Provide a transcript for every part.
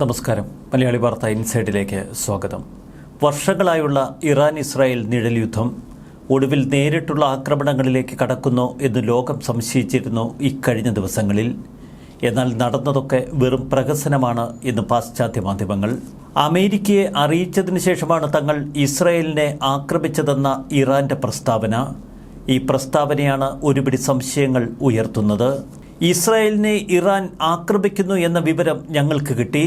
നമസ്കാരം. മലയാളി വാർത്ത ഇൻസൈഡിലേക്ക് സ്വാഗതം. വർഷങ്ങളായുള്ള ഇറാൻ ഇസ്രായേൽ നിഴൽ യുദ്ധം ഒടുവിൽ നേരിട്ടുള്ള ആക്രമണങ്ങളിലേക്ക് കടക്കുന്നു എന്ന് ലോകം സംശയിച്ചിരുന്നു ഇക്കഴിഞ്ഞ ദിവസങ്ങളിൽ. എന്നാൽ നടന്നതൊക്കെ വെറും പ്രഹസനമാണ് എന്ന് പാശ്ചാത്യ മാധ്യമങ്ങൾ. അമേരിക്കയെ അറിയിച്ചതിന് ശേഷമാണ് തങ്ങൾ ഇസ്രായേലിനെ ആക്രമിച്ചതെന്ന ഇറാന്റെ പ്രസ്താവന. ഈ പ്രസ്താവനയാണ് ഒരുപിടി സംശയങ്ങൾ ഉയർത്തുന്നത്. ഇസ്രായേലിനെ ഇറാൻ ആക്രമിക്കുന്നു എന്ന വിവരം ഞങ്ങൾക്ക് കിട്ടി.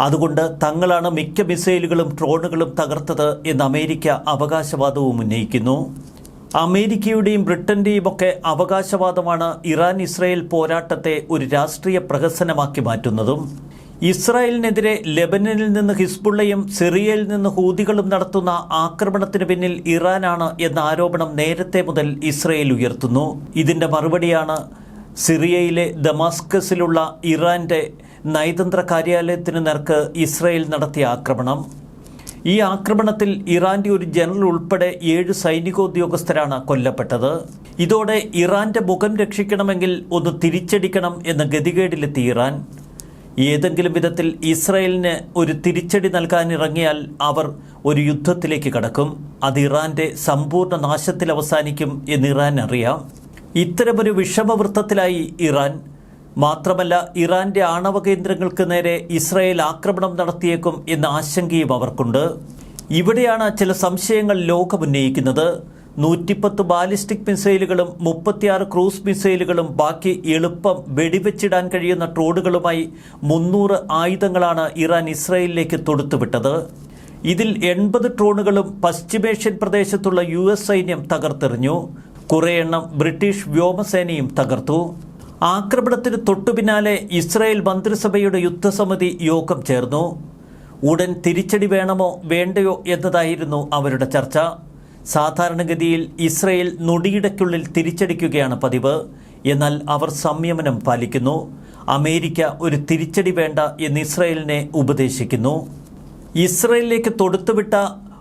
അതുകൊണ്ട് തങ്ങളാണ് മിക്ക മിസൈലുകളും ഡ്രോണുകളും തകർത്തത് എന്ന് അമേരിക്ക അവകാശവാദവും ഉന്നയിക്കുന്നു. അമേരിക്കയുടെയും ബ്രിട്ടന്റെയും ഒക്കെ അവകാശവാദമാണ് ഇറാൻ ഇസ്രായേൽ പോരാട്ടത്തെ ഒരു രാഷ്ട്രീയ പ്രഹസനമാക്കി മാറ്റുന്നതും. ഇസ്രായേലിനെതിരെ ലെബനനിൽ നിന്ന് ഹിസ്ബുള്ളയും സിറിയയിൽ നിന്ന് ഹൂതികളും നടത്തുന്ന ആക്രമണത്തിന് പിന്നിൽ ഇറാനാണ് എന്ന ആരോപണം നേരത്തെ മുതൽ ഇസ്രായേൽ ഉയർത്തുന്നു. ഇതിന്റെ മറുപടിയാണ് സിറിയയിലെ ദമാസ്കസിലുള്ള ഇറാന്റെ നയതന്ത്ര കാര്യാലയത്തിന് നേർക്ക് ഇസ്രയേൽ നടത്തിയ ആക്രമണം. ഈ ആക്രമണത്തിൽ ഇറാന്റെ ഒരു ജനറൽ ഉൾപ്പെടെ ഏഴ് സൈനികോദ്യോഗസ്ഥരാണ് കൊല്ലപ്പെട്ടത്. ഇതോടെ ഇറാന്റെ മുഖം രക്ഷിക്കണമെങ്കിൽ ഒന്ന് തിരിച്ചടിക്കണം എന്ന ഗതികേടിലെത്തി ഇറാൻ. ഏതെങ്കിലും വിധത്തിൽ ഇസ്രയേലിന് ഒരു തിരിച്ചടി നൽകാനിറങ്ങിയാൽ അവർ ഒരു യുദ്ധത്തിലേക്ക് കടക്കും. അത് ഇറാന്റെ സമ്പൂർണ നാശത്തിൽ അവസാനിക്കും എന്ന് ഇറാൻ അറിയാം ഇത്തരമൊരു വിഷമവൃത്തത്തിലായി ഇറാൻ. മാത്രമല്ല ഇറാന്റെ ആണവ കേന്ദ്രങ്ങൾക്ക് നേരെ ഇസ്രായേൽ ആക്രമണം നടത്തിയേക്കും എന്ന ആശങ്കയും അവർക്കുണ്ട്. ഇവിടെയാണ് ചില സംശയങ്ങൾ ലോകമുന്നയിക്കുന്നത് നൂറ്റിപ്പത്ത് ബാലിസ്റ്റിക് മിസൈലുകളും മുപ്പത്തിയാറ് ക്രൂസ് മിസൈലുകളും ബാക്കി എളുപ്പം വെടിവെച്ചിടാൻ കഴിയുന്ന ട്രോഡുകളുമായി മുന്നൂറ് ആയുധങ്ങളാണ് ഇറാൻ ഇസ്രായേലിലേക്ക് തൊടുത്തുവിട്ടത്. ഇതിൽ എൺപത് ട്രോണുകളും പശ്ചിമേഷ്യൻ പ്രദേശത്തുള്ള യു എസ് സൈന്യം തകർത്തെറിഞ്ഞു. കുറേ എണ്ണം ബ്രിട്ടീഷ് വ്യോമസേനയും തകർത്തു. ആക്രമണത്തിന് തൊട്ടുപിന്നാലെ ഇസ്രായേൽ മന്ത്രിസഭയുടെ യുദ്ധസമിതി യോഗം ചേർന്നു. ഉടൻ തിരിച്ചടി വേണമോ വേണ്ടയോ എന്നതായിരുന്നു അവരുടെ ചർച്ച. സാധാരണഗതിയിൽ ഇസ്രയേൽ നൊടിയിടയ്ക്കുള്ളിൽ തിരിച്ചടിക്കുകയാണ് പതിവ്. എന്നാൽ അവർ സംയമനം പാലിക്കുന്നു. അമേരിക്ക ഒരു തിരിച്ചടി വേണ്ട എന്ന് ഇസ്രയേലിനെ ഉപദേശിക്കുന്നു. ഇസ്രയേലിലേക്ക് തൊടുത്തുവിട്ട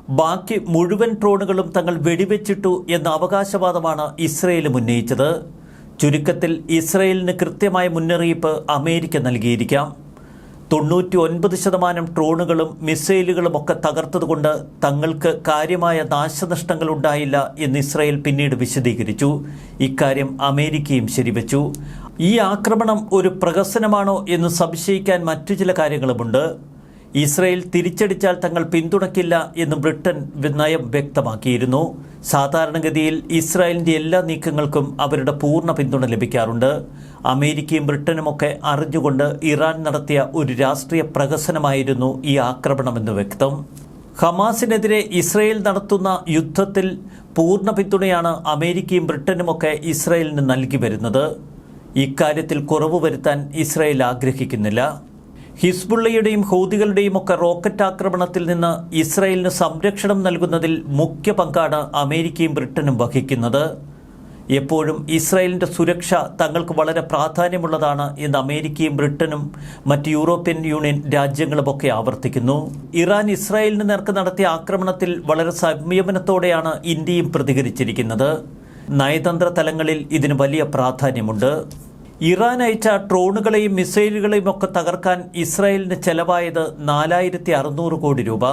ബാക്കി മുഴുവൻ ഡ്രോണുകളും തങ്ങൾ വെടിവെച്ചിട്ടു എന്ന അവകാശവാദമാണ് ഇസ്രയേലും ഉന്നയിച്ചത്. ചുരുക്കത്തിൽ ഇസ്രയേലിന് കൃത്യമായ മുന്നറിയിപ്പ് അമേരിക്ക നൽകിയിരിക്കാം. തൊണ്ണൂറ്റി ഒൻപത് ശതമാനം ഡ്രോണുകളും മിസൈലുകളും ഒക്കെ തകർത്തതുകൊണ്ട് തങ്ങൾക്ക് കാര്യമായ നാശനഷ്ടങ്ങൾ ഉണ്ടായില്ല എന്ന് ഇസ്രായേൽ പിന്നീട് വിശദീകരിച്ചു. ഇക്കാര്യം അമേരിക്കയും ശരിവച്ചു. ഈ ആക്രമണം ഒരു പ്രഹസനമാണോ എന്ന് സംശയിക്കാൻ മറ്റു ചില കാര്യങ്ങളുമുണ്ട്. ഇസ്രയേൽ തിരിച്ചടിച്ചാൽ തങ്ങൾ പിന്തുണയ്ക്കില്ല എന്ന് ബ്രിട്ടൻ നയം വ്യക്തമാക്കിയിരുന്നു. സാധാരണഗതിയിൽ ഇസ്രായേലിന്റെ എല്ലാ നീക്കങ്ങൾക്കും അവരുടെ പൂർണ പിന്തുണ ലഭിക്കാറുണ്ട്. അമേരിക്കയും ബ്രിട്ടനുമൊക്കെ അറിഞ്ഞുകൊണ്ട് ഇറാൻ നടത്തിയ ഒരു രാഷ്ട്രീയ പ്രഹസനമായിരുന്നു ഈ ആക്രമണമെന്ന് വ്യക്തം. ഹമാസിനെതിരെ ഇസ്രയേൽ നടത്തുന്ന യുദ്ധത്തിൽ പൂർണ പിന്തുണയാണ് അമേരിക്കയും ബ്രിട്ടനുമൊക്കെ ഇസ്രയേലിന് നൽകി വരുന്നത്. ഇക്കാര്യത്തിൽ കുറവ് വരുത്താൻ ഇസ്രയേൽ ആഗ്രഹിക്കുന്നില്ല. ഹിസ്ബുള്ളയുടെയും ഹൂതികളുടെയും ഒക്കെ റോക്കറ്റ് ആക്രമണത്തിൽ നിന്ന് ഇസ്രായേലിന് സംരക്ഷണം നൽകുന്നതിൽ മുഖ്യ പങ്കാണ് അമേരിക്കയും ബ്രിട്ടനും വഹിക്കുന്നത്. എപ്പോഴും ഇസ്രായേലിന്റെ സുരക്ഷ തങ്ങൾക്ക് വളരെ പ്രാധാന്യമുള്ളതാണ് എന്ന് അമേരിക്കയും ബ്രിട്ടനും മറ്റ് യൂറോപ്യൻ യൂണിയൻ രാജ്യങ്ങളുമൊക്കെ ആവർത്തിക്കുന്നു. ഇറാൻ ഇസ്രായേലിന് നേർക്ക് നടത്തിയ ആക്രമണത്തിൽ വളരെ സംയമനത്തോടെയാണ് ഇന്ത്യയും പ്രതികരിച്ചിരിക്കുന്നത്. നയതന്ത്ര തലങ്ങളിൽ ഇതിന് വലിയ പ്രാധാന്യമുണ്ട്. ഇറാൻ അയച്ച ഡ്രോണുകളെയും മിസൈലുകളെയും ഒക്കെ തകർക്കാൻ ഇസ്രായേലിന് ചെലവായത് നാലായിരത്തി അറുന്നൂറ് കോടി രൂപ.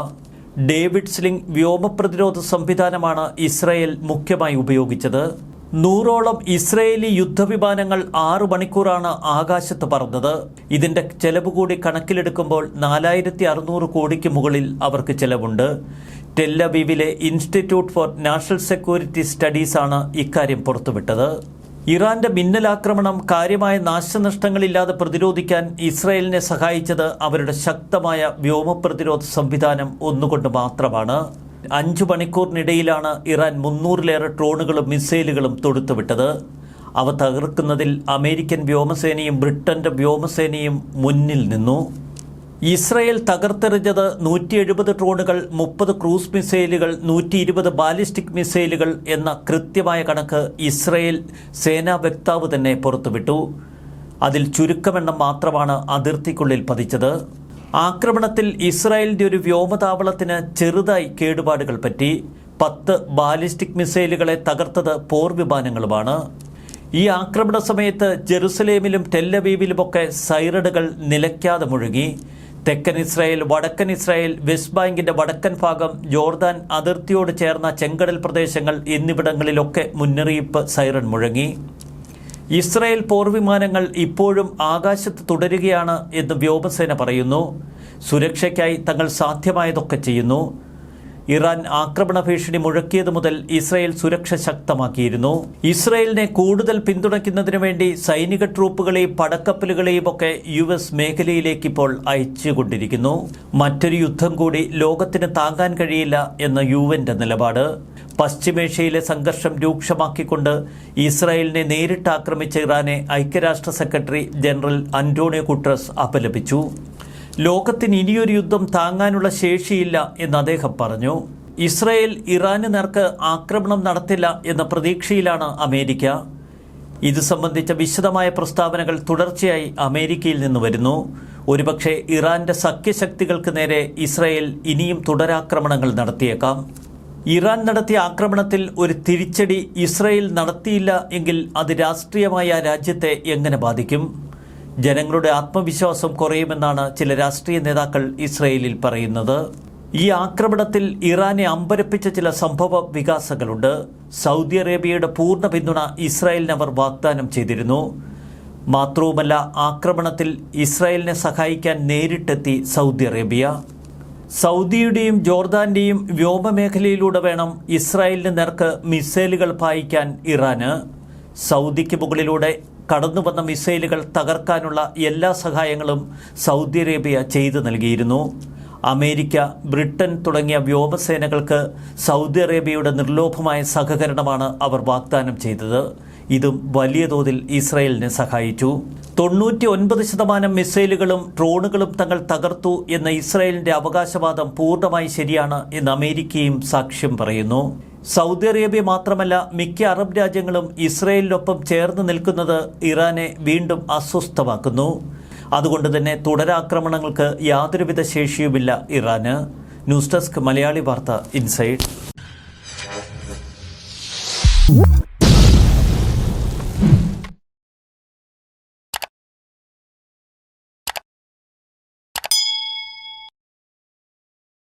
ഡേവിഡ് സ്ലിംഗ് വ്യോമ പ്രതിരോധ സംവിധാനമാണ് ഇസ്രായേൽ മുഖ്യമായി ഉപയോഗിച്ചത്. നൂറോളം ഇസ്രയേലി യുദ്ധവിമാനങ്ങൾ ആറു മണിക്കൂറാണ് ആകാശത്ത് പറന്നത്. ഇതിന്റെ ചെലവ് കൂടി കണക്കിലെടുക്കുമ്പോൾ നാലായിരത്തി അറുന്നൂറ് കോടിക്ക് മുകളിൽ അവർക്ക് ചെലവുണ്ട്. ടെല്ലബീവിലെ ഇൻസ്റ്റിറ്റ്യൂട്ട് ഫോർ നാഷണൽ സെക്യൂരിറ്റി സ്റ്റഡീസാണ് ഇക്കാര്യം പുറത്തുവിട്ടത്. ഇറാന്റെ മിന്നലാക്രമണം കാര്യമായ നാശനഷ്ടങ്ങളില്ലാതെ പ്രതിരോധിക്കാൻ ഇസ്രായേലിനെ സഹായിച്ചത് അവരുടെ ശക്തമായ വ്യോമപ്രതിരോധ സംവിധാനം ഒന്നുകൊണ്ട് മാത്രമാണ്. അഞ്ചു മണിക്കൂറിനിടയിലാണ് ഇറാൻ മുന്നൂറിലേറെ ഡ്രോണുകളും മിസൈലുകളും തൊടുത്തുവിട്ടത്. അവ തകർക്കുന്നതിൽ അമേരിക്കൻ വ്യോമസേനയും ബ്രിട്ടന്റെ വ്യോമസേനയും മുന്നിൽ നിന്നു. ഇസ്രയേൽ തകർത്തെറിഞ്ഞത് നൂറ്റി എഴുപത് ഡ്രോണുകൾ മുപ്പത് ക്രൂസ് മിസൈലുകൾ നൂറ്റി ഇരുപത് ബാലിസ്റ്റിക് മിസൈലുകൾ എന്ന കൃത്യമായ കണക്ക് ഇസ്രയേൽ സേനാ വക്താവ് തന്നെ പുറത്തുവിട്ടു. അതിൽ ചുരുക്കമെണ്ണം മാത്രമാണ് അതിർത്തിക്കുള്ളിൽ പതിച്ചത്. ആക്രമണത്തിൽ ഇസ്രായേലിന്റെ ഒരു വ്യോമതാവളത്തിന് ചെറുതായി കേടുപാടുകൾ പറ്റി. പത്ത് ബാലിസ്റ്റിക് മിസൈലുകളെ തകർത്തത് പോർ വിമാനങ്ങളുമാണ്. ഈ ആക്രമണ സമയത്ത് ജെറുസലേമിലും ടെല്ലവീവിലുമൊക്കെ സൈറഡുകൾ നിലയ്ക്കാതെ മുഴുകി. തെക്കൻ ഇസ്രായേൽ വടക്കൻ ഇസ്രായേൽ വെസ്റ്റ് ബാങ്കിന്റെ വടക്കൻ ഭാഗം ജോർദാൻ അതിർത്തിയോട് ചേർന്ന ചെങ്കടൽ പ്രദേശങ്ങൾ എന്നിവിടങ്ങളിലൊക്കെ മുന്നറിയിപ്പ് സൈറൺ മുഴങ്ങി. ഇസ്രായേൽ പോർവിമാനങ്ങൾ ഇപ്പോഴും ആകാശത്ത് തുടരുകയാണ് എന്ന് വ്യോമസേന പറയുന്നു. സുരക്ഷയ്ക്കായി തങ്ങൾ സാധ്യമായതൊക്കെ ചെയ്യുന്നു. ഇറാൻ ആക്രമണ ഭീഷണി മുഴക്കിയത് മുതൽ ഇസ്രായേൽ സുരക്ഷ ശക്തമാക്കിയിരുന്നു. ഇസ്രായേലിനെ കൂടുതൽ പിന്തുണയ്ക്കുന്നതിനു വേണ്ടി സൈനിക ട്രൂപ്പുകളെയും പടക്കപ്പലുകളെയും ഒക്കെ യു എസ് മേഖലയിലേക്ക് ഇപ്പോൾ അയച്ചുകൊണ്ടിരിക്കുന്നു. മറ്റൊരു യുദ്ധം കൂടി ലോകത്തിന് താങ്ങാൻ കഴിയില്ല എന്ന യു എന്റെ നിലപാട്. പശ്ചിമേഷ്യയിലെ സംഘർഷം രൂക്ഷമാക്കിക്കൊണ്ട് ഇസ്രായേലിനെ നേരിട്ട് ആക്രമിച്ച ഇറാനെ ഐക്യരാഷ്ട്ര സെക്രട്ടറി ജനറൽ അന്റോണിയോ കുട്രസ് അപലപിച്ചു. ലോകത്തിന് ഇനിയൊരു യുദ്ധം താങ്ങാനുള്ള ശേഷിയില്ല എന്ന് അദ്ദേഹം പറഞ്ഞു. ഇസ്രായേൽ ഇറാന് നേർക്ക് ആക്രമണം നടത്തില്ല എന്ന പ്രതീക്ഷയിലാണ് അമേരിക്ക. ഇത് സംബന്ധിച്ച വിശദമായ പ്രസ്താവനകൾ തുടർച്ചയായി അമേരിക്കയിൽ നിന്ന് വരുന്നു. ഒരുപക്ഷെ ഇറാന്റെ സഖ്യശക്തികൾക്ക് നേരെ ഇസ്രായേൽ ഇനിയും തുടരാക്രമണങ്ങൾ നടത്തിയേക്കാം. ഇറാൻ നടത്തിയ ആക്രമണത്തിൽ ഒരു തിരിച്ചടി ഇസ്രായേൽ നടത്തിയില്ല എങ്കിൽ അത് രാഷ്ട്രീയമായ ആ രാജ്യത്തെ എങ്ങനെ ബാധിക്കും? ജനങ്ങളുടെ ആത്മവിശ്വാസം കുറയുമെന്നാണ് ചില രാഷ്ട്രീയ നേതാക്കൾ ഇസ്രയേലിൽ പറയുന്നത്. ഈ ആക്രമണത്തിൽ ഇറാനെ അമ്പരപ്പിച്ച ചില സംഭവ വികാസങ്ങളുണ്ട്. സൗദി അറേബ്യയുടെ പൂർണ പിന്തുണ ഇസ്രായേലിന് അവർ വാഗ്ദാനം ചെയ്തിരുന്നു. മാത്രവുമല്ല ആക്രമണത്തിൽ ഇസ്രായേലിനെ സഹായിക്കാൻ നേരിട്ടെത്തി സൗദി അറേബ്യ. സൗദിയുടെയും ജോർദാന്റെയും വ്യോമമേഖലയിലൂടെ വേണം ഇസ്രായേലിന് നേർക്ക് മിസൈലുകൾ പായിക്കാൻ ഇറാന്. സൗദിക്ക് മുകളിലൂടെ കടന്നു വന്ന മിസൈലുകൾ തകർക്കാനുള്ള എല്ലാ സഹായങ്ങളും സൗദി അറേബ്യ ചെയ്തു നൽകിയിരുന്നു. അമേരിക്ക ബ്രിട്ടൻ തുടങ്ങിയ വ്യോമസേനകൾക്ക് സൗദി അറേബ്യയുടെ നിർലോഭമായ സഹകരണമാണ് അവർ വാഗ്ദാനം ചെയ്തത്. ഇതും വലിയ തോതിൽ ഇസ്രയേലിനെ സഹായിച്ചു. തൊണ്ണൂറ്റി ഒൻപത് ശതമാനം മിസൈലുകളും ഡ്രോണുകളും തങ്ങൾ തകർത്തു എന്ന ഇസ്രായേലിന്റെ അവകാശവാദം പൂർണമായി ശരിയാണ് എന്ന് അമേരിക്കയും സാക്ഷ്യം പറയുന്നു. സൗദി അറേബ്യ മാത്രമല്ല മിക്ക അറബ് രാജ്യങ്ങളും ഇസ്രയേലിനൊപ്പം ചേർന്ന് നിൽക്കുന്നത് ഇറാനെ വീണ്ടും അസ്വസ്ഥമാക്കുന്നു. അതുകൊണ്ട് തന്നെ തുടരാക്രമണങ്ങൾക്ക് യാതൊരുവിധ ശേഷിയുമില്ല ഇറാന്. ന്യൂസ് ഡെസ്ക് മലയാളി വാർത്ത ഇൻസൈഡ്.